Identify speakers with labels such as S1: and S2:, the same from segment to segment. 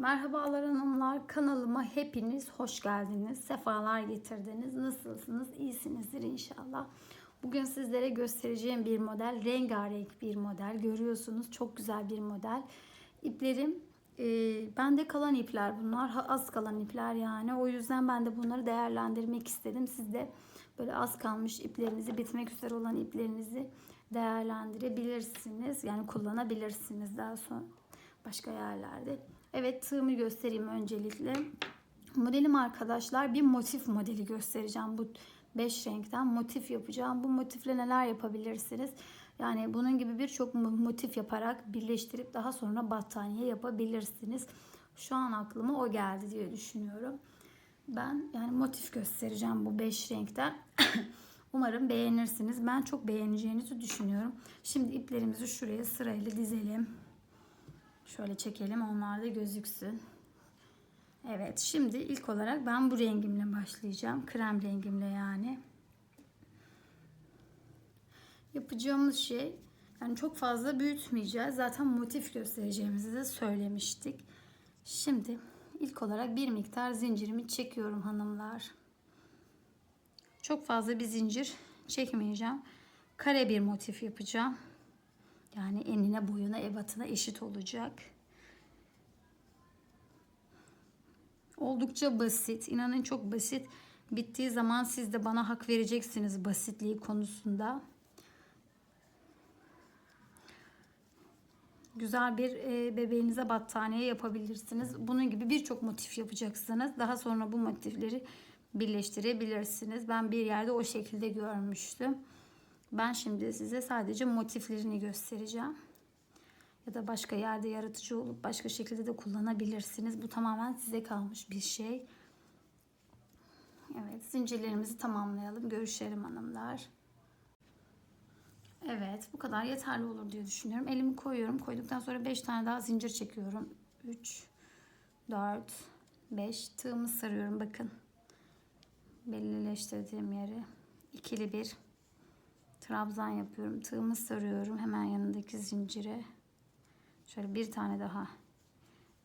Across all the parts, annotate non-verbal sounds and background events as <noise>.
S1: Merhabalar hanımlar kanalıma hepiniz hoş geldiniz. Sefalar getirdiniz. Nasılsınız? İyisinizdir inşallah. Bugün sizlere göstereceğim bir model rengarenk bir model. Görüyorsunuz çok güzel bir model. İplerim e, bende kalan ipler bunlar. Az kalan ipler yani. O yüzden ben de bunları değerlendirmek istedim. Siz de böyle az kalmış iplerinizi bitmek üzere olan iplerinizi değerlendirebilirsiniz. Yani kullanabilirsiniz daha sonra başka yerlerde. Evet tığımı göstereyim öncelikle. Modelim arkadaşlar bir motif modeli göstereceğim. Bu 5 renkten motif yapacağım. Bu motifle neler yapabilirsiniz? Yani bunun gibi birçok mo- motif yaparak birleştirip daha sonra battaniye yapabilirsiniz. Şu an aklıma o geldi diye düşünüyorum. Ben yani motif göstereceğim bu 5 renkten. <coughs> Umarım beğenirsiniz. Ben çok beğeneceğinizi düşünüyorum. Şimdi iplerimizi şuraya sırayla dizelim. Şöyle çekelim onlar da gözüksün. Evet şimdi ilk olarak ben bu rengimle başlayacağım. Krem rengimle yani. Yapacağımız şey yani çok fazla büyütmeyeceğiz. Zaten motif göstereceğimizi de söylemiştik. Şimdi ilk olarak bir miktar zincirimi çekiyorum hanımlar. Çok fazla bir zincir çekmeyeceğim. Kare bir motif yapacağım. Yani enine boyuna ebatına eşit olacak. Oldukça basit. İnanın çok basit. Bittiği zaman siz de bana hak vereceksiniz basitliği konusunda. Güzel bir e, bebeğinize battaniye yapabilirsiniz. Bunun gibi birçok motif yapacaksınız. Daha sonra bu motifleri birleştirebilirsiniz. Ben bir yerde o şekilde görmüştüm. Ben şimdi size sadece motiflerini göstereceğim. Ya da başka yerde yaratıcı olup başka şekilde de kullanabilirsiniz. Bu tamamen size kalmış bir şey. Evet zincirlerimizi tamamlayalım. Görüşelim hanımlar. Evet bu kadar yeterli olur diye düşünüyorum. Elimi koyuyorum. Koyduktan sonra 5 tane daha zincir çekiyorum. 3, 4, 5 tığımı sarıyorum bakın. Belirleştirdiğim yere. ikili bir trabzan yapıyorum. Tığımı sarıyorum hemen yanındaki zincire. Şöyle bir tane daha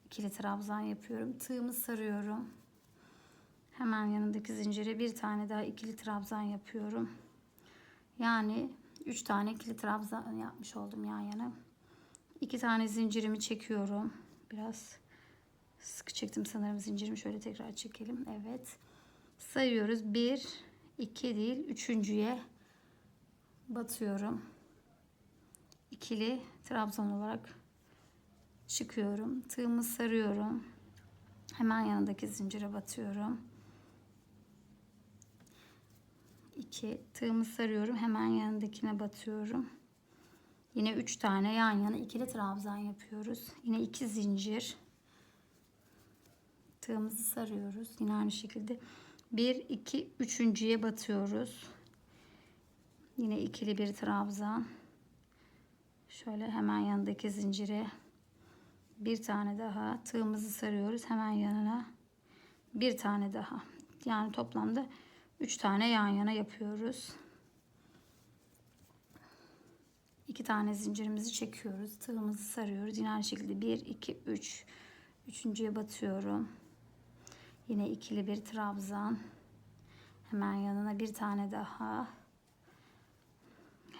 S1: ikili trabzan yapıyorum. Tığımı sarıyorum. Hemen yanındaki zincire bir tane daha ikili trabzan yapıyorum. Yani 3 tane ikili trabzan yapmış oldum yan yana. 2 tane zincirimi çekiyorum. Biraz sıkı çektim sanırım zincirimi. Şöyle tekrar çekelim. Evet. Sayıyoruz. 1, 2 değil. Üçüncüye batıyorum. İkili trabzan olarak çıkıyorum. Tığımı sarıyorum. Hemen yanındaki zincire batıyorum. 2 tığımı sarıyorum. Hemen yanındakine batıyorum. Yine 3 tane yan yana ikili trabzan yapıyoruz. Yine 2 zincir. Tığımızı sarıyoruz. Yine aynı şekilde 1 2 üçüncüye batıyoruz. Yine ikili bir trabzan. Şöyle hemen yanındaki zincire bir tane daha tığımızı sarıyoruz. Hemen yanına bir tane daha. Yani toplamda 3 tane yan yana yapıyoruz. 2 tane zincirimizi çekiyoruz. Tığımızı sarıyoruz. Yine aynı şekilde 1 2 3 üçüncüye batıyorum. Yine ikili bir trabzan. Hemen yanına bir tane daha.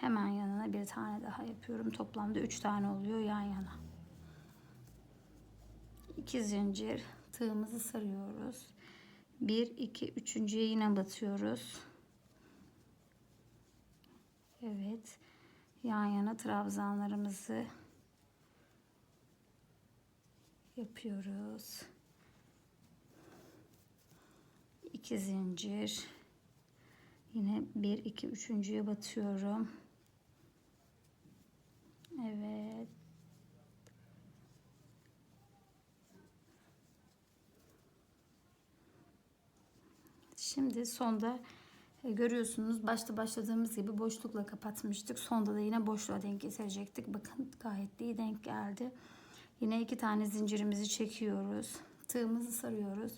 S1: Hemen yanına bir tane daha yapıyorum. Toplamda 3 tane oluyor yan yana. 2 zincir tığımızı sarıyoruz. 1 2 üçüncüye yine batıyoruz. Evet. Yan yana trabzanlarımızı yapıyoruz. 2 zincir. Yine 1 2 üçüncüye batıyorum. Evet. Şimdi sonda e, görüyorsunuz başta başladığımız gibi boşlukla kapatmıştık. Sonda da yine boşluğa denk getirecektik. Bakın gayet iyi denk geldi. Yine iki tane zincirimizi çekiyoruz. Tığımızı sarıyoruz.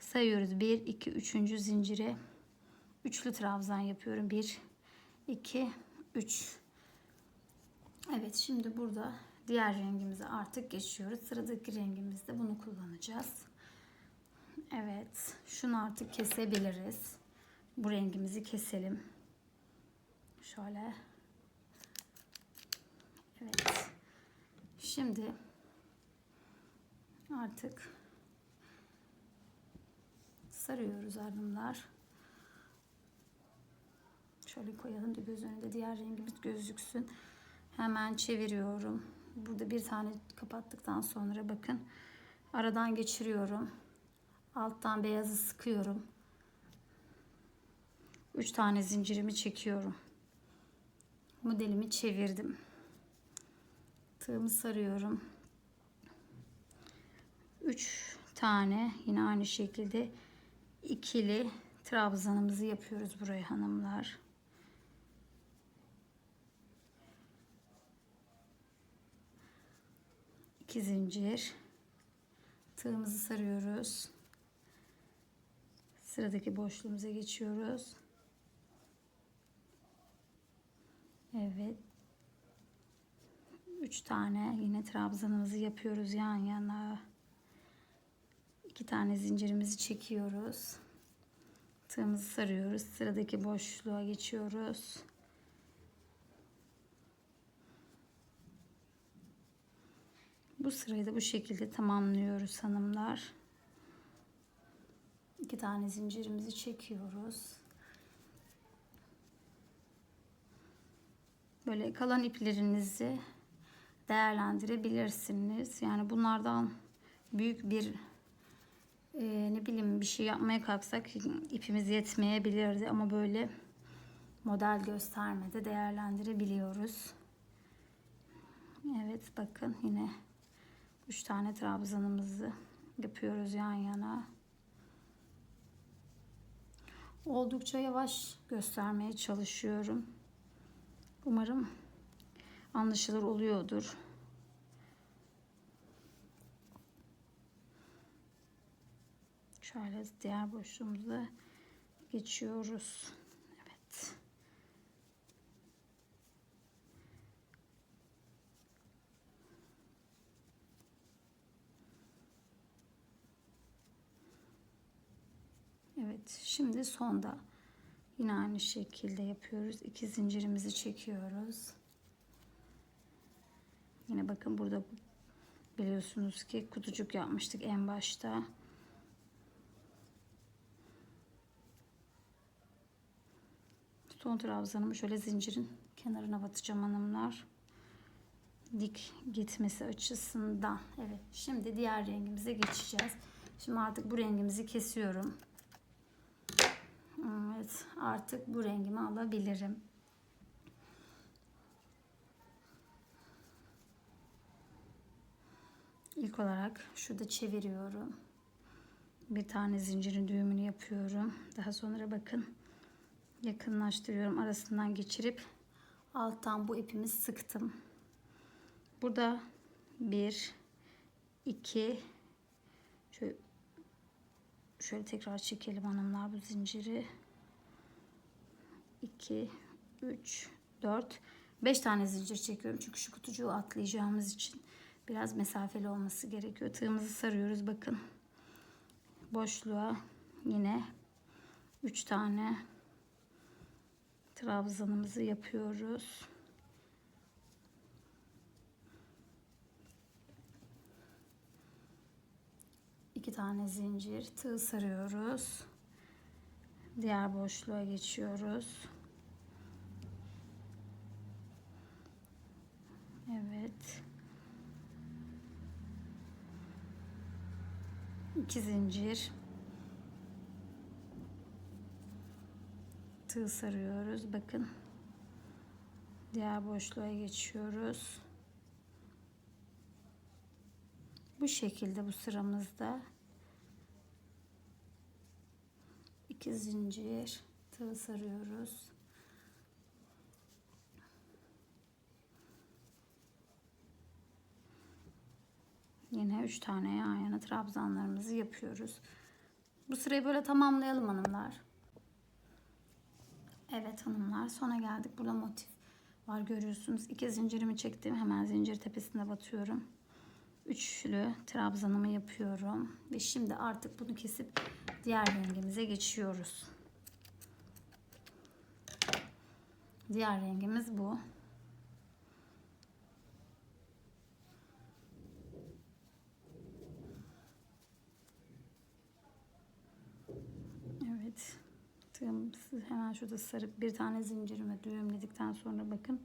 S1: Sayıyoruz. 1, 2, 3. zincire üçlü trabzan yapıyorum. 1, 2, 3. Evet şimdi burada diğer rengimize artık geçiyoruz. Sıradaki rengimizde bunu kullanacağız. Evet, şunu artık kesebiliriz. Bu rengimizi keselim. Şöyle. Evet. Şimdi artık sarıyoruz hanımlar. Şöyle koyalım da göz önünde diğer rengimiz gözüksün. Hemen çeviriyorum. Burada bir tane kapattıktan sonra bakın aradan geçiriyorum. Alttan beyazı sıkıyorum. Üç tane zincirimi çekiyorum. Modelimi çevirdim. Tığımı sarıyorum. Üç tane yine aynı şekilde ikili trabzanımızı yapıyoruz buraya hanımlar. İki zincir. Tığımızı sarıyoruz. Sıradaki boşluğumuza geçiyoruz. Evet. Üç tane yine trabzanımızı yapıyoruz yan yana. İki tane zincirimizi çekiyoruz. Tığımızı sarıyoruz. Sıradaki boşluğa geçiyoruz. Bu sırayı da bu şekilde tamamlıyoruz hanımlar. İki tane zincirimizi çekiyoruz. Böyle kalan iplerinizi değerlendirebilirsiniz. Yani bunlardan büyük bir e, ne bileyim bir şey yapmaya kalksak ipimiz yetmeyebilirdi ama böyle model göstermede değerlendirebiliyoruz. Evet bakın yine 3 tane trabzanımızı yapıyoruz yan yana. Oldukça yavaş göstermeye çalışıyorum. Umarım anlaşılır oluyordur. Şöyle diğer boşluğumuza geçiyoruz. Evet. Evet, şimdi sonda yine aynı şekilde yapıyoruz. İki zincirimizi çekiyoruz. Yine bakın burada biliyorsunuz ki kutucuk yapmıştık en başta. Son trabzanımı şöyle zincirin kenarına batacağım hanımlar. Dik gitmesi açısından. Evet şimdi diğer rengimize geçeceğiz. Şimdi artık bu rengimizi kesiyorum. Evet artık bu rengimi alabilirim. İlk olarak şurada çeviriyorum. Bir tane zincirin düğümünü yapıyorum. Daha sonra bakın yakınlaştırıyorum. Arasından geçirip alttan bu ipimi sıktım. Burada bir, iki, şöyle, şöyle tekrar çekelim hanımlar bu zinciri. 2, 3, 4, 5 tane zincir çekiyorum. Çünkü şu kutucuğu atlayacağımız için biraz mesafeli olması gerekiyor. Tığımızı sarıyoruz. Bakın boşluğa yine 3 tane trabzanımızı yapıyoruz. İki tane zincir tığ sarıyoruz. Diğer boşluğa geçiyoruz. Evet. İki zincir. Tığ sarıyoruz. Bakın. Diğer boşluğa geçiyoruz. Bu şekilde bu sıramızda iki zincir tığ sarıyoruz. Yine üç tane yan yana trabzanlarımızı yapıyoruz. Bu sırayı böyle tamamlayalım hanımlar. Evet hanımlar sona geldik. Burada motif var görüyorsunuz. İki zincirimi çektim. Hemen zincir tepesine batıyorum. Üçlü trabzanımı yapıyorum. Ve şimdi artık bunu kesip diğer rengimize geçiyoruz. Diğer rengimiz bu. Evet. Tığımızı hemen şurada sarıp bir tane zincirime düğümledikten sonra bakın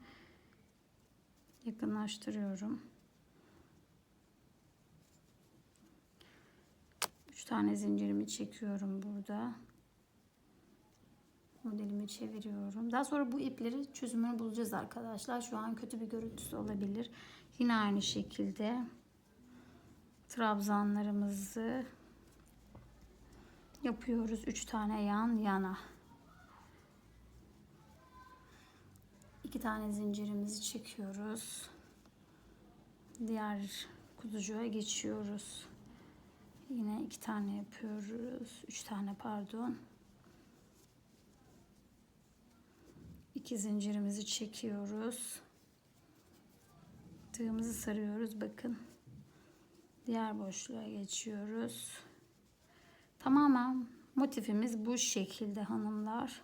S1: yakınlaştırıyorum. Üç tane zincirimi çekiyorum burada. Modelimi çeviriyorum. Daha sonra bu ipleri çözümünü bulacağız arkadaşlar. Şu an kötü bir görüntüsü olabilir. Yine aynı şekilde trabzanlarımızı yapıyoruz. Üç tane yan yana. İki tane zincirimizi çekiyoruz. Diğer kutucuğa geçiyoruz. Yine iki tane yapıyoruz. Üç tane pardon. İki zincirimizi çekiyoruz. Tığımızı sarıyoruz. Bakın. Diğer boşluğa geçiyoruz. Tamamen motifimiz bu şekilde hanımlar.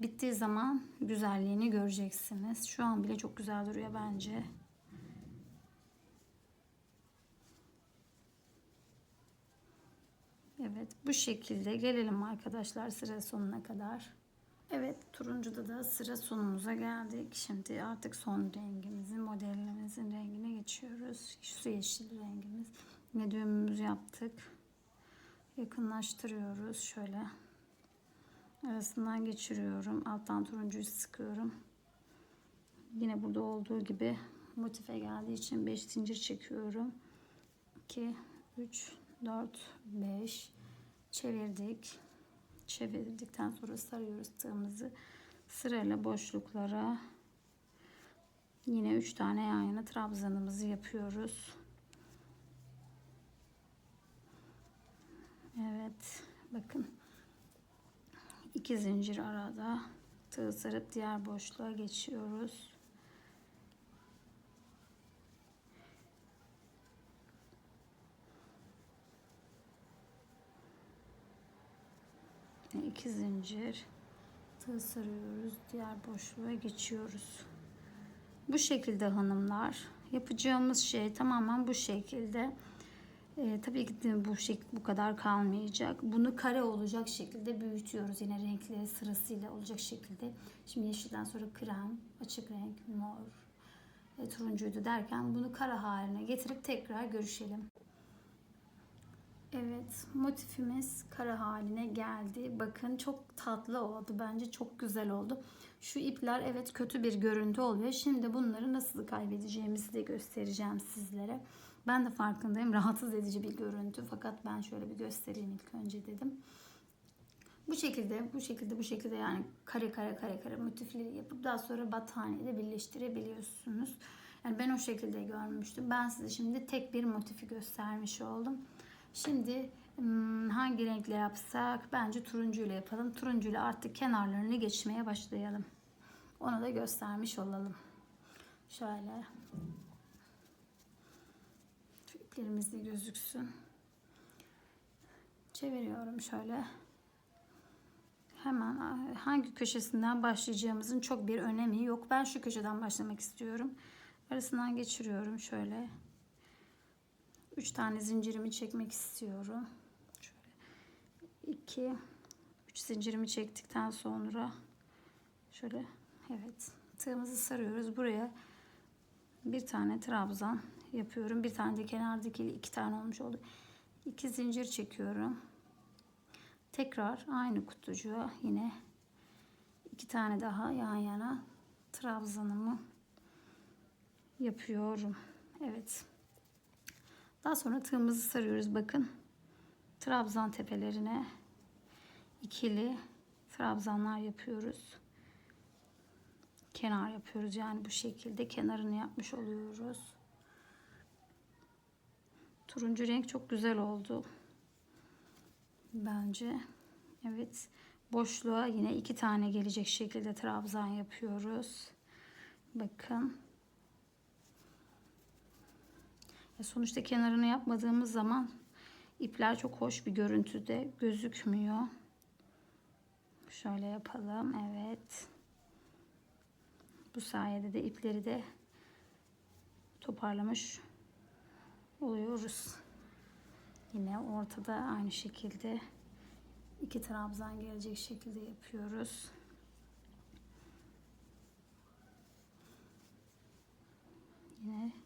S1: Bittiği zaman güzelliğini göreceksiniz. Şu an bile çok güzel duruyor bence. Evet bu şekilde gelelim arkadaşlar sıra sonuna kadar. Evet turuncuda da sıra sonumuza geldik. Şimdi artık son rengimizin modelimizin rengine geçiyoruz. Su yeşil rengimiz. Yine düğümümüzü yaptık. Yakınlaştırıyoruz şöyle. Arasından geçiriyorum. Alttan turuncuyu sıkıyorum. Yine burada olduğu gibi motife geldiği için 5 zincir çekiyorum. 2 3 4 5 çevirdik. Çevirdikten sonra sarıyoruz tığımızı. Sırayla boşluklara yine 3 tane yan trabzanımızı yapıyoruz. Evet. Bakın. iki zincir arada tığ sarıp diğer boşluğa geçiyoruz. İki zincir tığ sarıyoruz. Diğer boşluğa geçiyoruz. Bu şekilde hanımlar. Yapacağımız şey tamamen bu şekilde. Ee, tabii ki bu şekil bu kadar kalmayacak. Bunu kare olacak şekilde büyütüyoruz. Yine renkleri sırasıyla olacak şekilde. Şimdi yeşilden sonra krem, açık renk, mor, e, turuncuydu derken bunu kare haline getirip tekrar görüşelim. Evet, motifimiz kara haline geldi. Bakın çok tatlı oldu. Bence çok güzel oldu. Şu ipler evet kötü bir görüntü oluyor. Şimdi bunları nasıl kaybedeceğimizi de göstereceğim sizlere. Ben de farkındayım. Rahatsız edici bir görüntü. Fakat ben şöyle bir göstereyim ilk önce dedim. Bu şekilde, bu şekilde, bu şekilde yani kare kare kare kare motifleri yapıp daha sonra battaniyede birleştirebiliyorsunuz. Yani ben o şekilde görmüştüm. Ben size şimdi tek bir motifi göstermiş oldum. Şimdi hangi renkle yapsak? Bence turuncuyla yapalım. Turuncuyla artık kenarlarını geçmeye başlayalım. Onu da göstermiş olalım. Şöyle. Şu de gözüksün. Çeviriyorum şöyle. Hemen hangi köşesinden başlayacağımızın çok bir önemi yok. Ben şu köşeden başlamak istiyorum. Arasından geçiriyorum şöyle. 3 tane zincirimi çekmek istiyorum. Şöyle 2 3 zincirimi çektikten sonra şöyle evet tığımızı sarıyoruz. Buraya bir tane trabzan yapıyorum. Bir tane de kenardaki iki tane olmuş oldu. 2 zincir çekiyorum. Tekrar aynı kutucuğa yine iki tane daha yan yana trabzanımı yapıyorum. Evet. Daha sonra tığımızı sarıyoruz. Bakın. Trabzan tepelerine ikili trabzanlar yapıyoruz. Kenar yapıyoruz. Yani bu şekilde kenarını yapmış oluyoruz. Turuncu renk çok güzel oldu. Bence. Evet. Boşluğa yine iki tane gelecek şekilde trabzan yapıyoruz. Bakın. Ya sonuçta kenarını yapmadığımız zaman ipler çok hoş bir görüntüde gözükmüyor. Şöyle yapalım. Evet. Bu sayede de ipleri de toparlamış oluyoruz. Yine ortada aynı şekilde iki trabzan gelecek şekilde yapıyoruz. Yine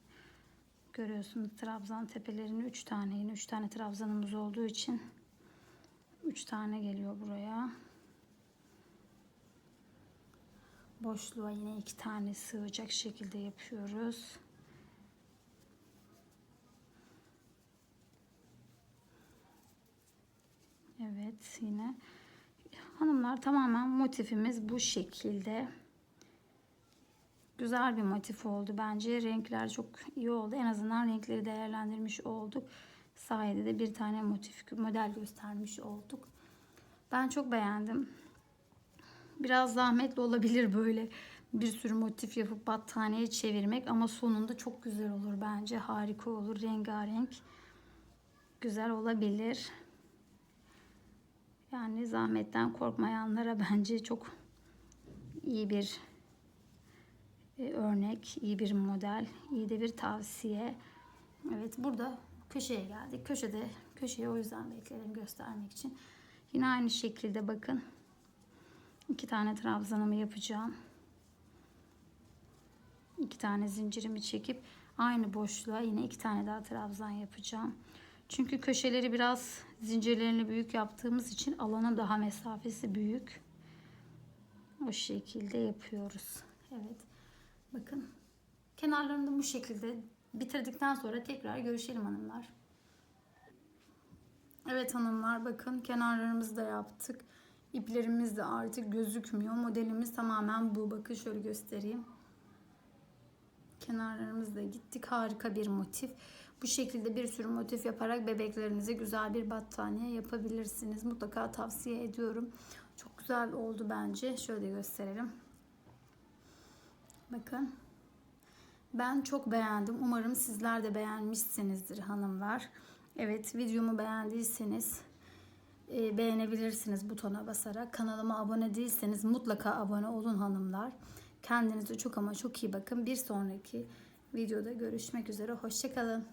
S1: görüyorsunuz trabzan tepelerini 3 tane yine 3 tane trabzanımız olduğu için 3 tane geliyor buraya. Boşluğa yine iki tane sığacak şekilde yapıyoruz. Evet yine hanımlar tamamen motifimiz bu şekilde. Güzel bir motif oldu bence. Renkler çok iyi oldu. En azından renkleri değerlendirmiş olduk. Sayede de bir tane motif model göstermiş olduk. Ben çok beğendim. Biraz zahmetli olabilir böyle bir sürü motif yapıp battaniyeye çevirmek ama sonunda çok güzel olur bence. Harika olur. Rengarenk. Güzel olabilir. Yani zahmetten korkmayanlara <laughs> bence çok iyi bir örnek, iyi bir model, iyi de bir tavsiye. Evet burada köşeye geldik. Köşede köşeye o yüzden bekledim göstermek için. Yine aynı şekilde bakın. iki tane trabzanımı yapacağım. iki tane zincirimi çekip aynı boşluğa yine iki tane daha trabzan yapacağım. Çünkü köşeleri biraz zincirlerini büyük yaptığımız için alanın daha mesafesi büyük. O şekilde yapıyoruz. Evet. Bakın. Kenarlarını da bu şekilde bitirdikten sonra tekrar görüşelim hanımlar. Evet hanımlar bakın kenarlarımızı da yaptık. İplerimiz de artık gözükmüyor. Modelimiz tamamen bu. Bakın şöyle göstereyim. Kenarlarımız da gittik. Harika bir motif. Bu şekilde bir sürü motif yaparak bebeklerinize güzel bir battaniye yapabilirsiniz. Mutlaka tavsiye ediyorum. Çok güzel oldu bence. Şöyle gösterelim. Bakın. Ben çok beğendim. Umarım sizler de beğenmişsinizdir hanımlar. Evet videomu beğendiyseniz e, beğenebilirsiniz butona basarak. Kanalıma abone değilseniz mutlaka abone olun hanımlar. Kendinize çok ama çok iyi bakın. Bir sonraki videoda görüşmek üzere. Hoşçakalın.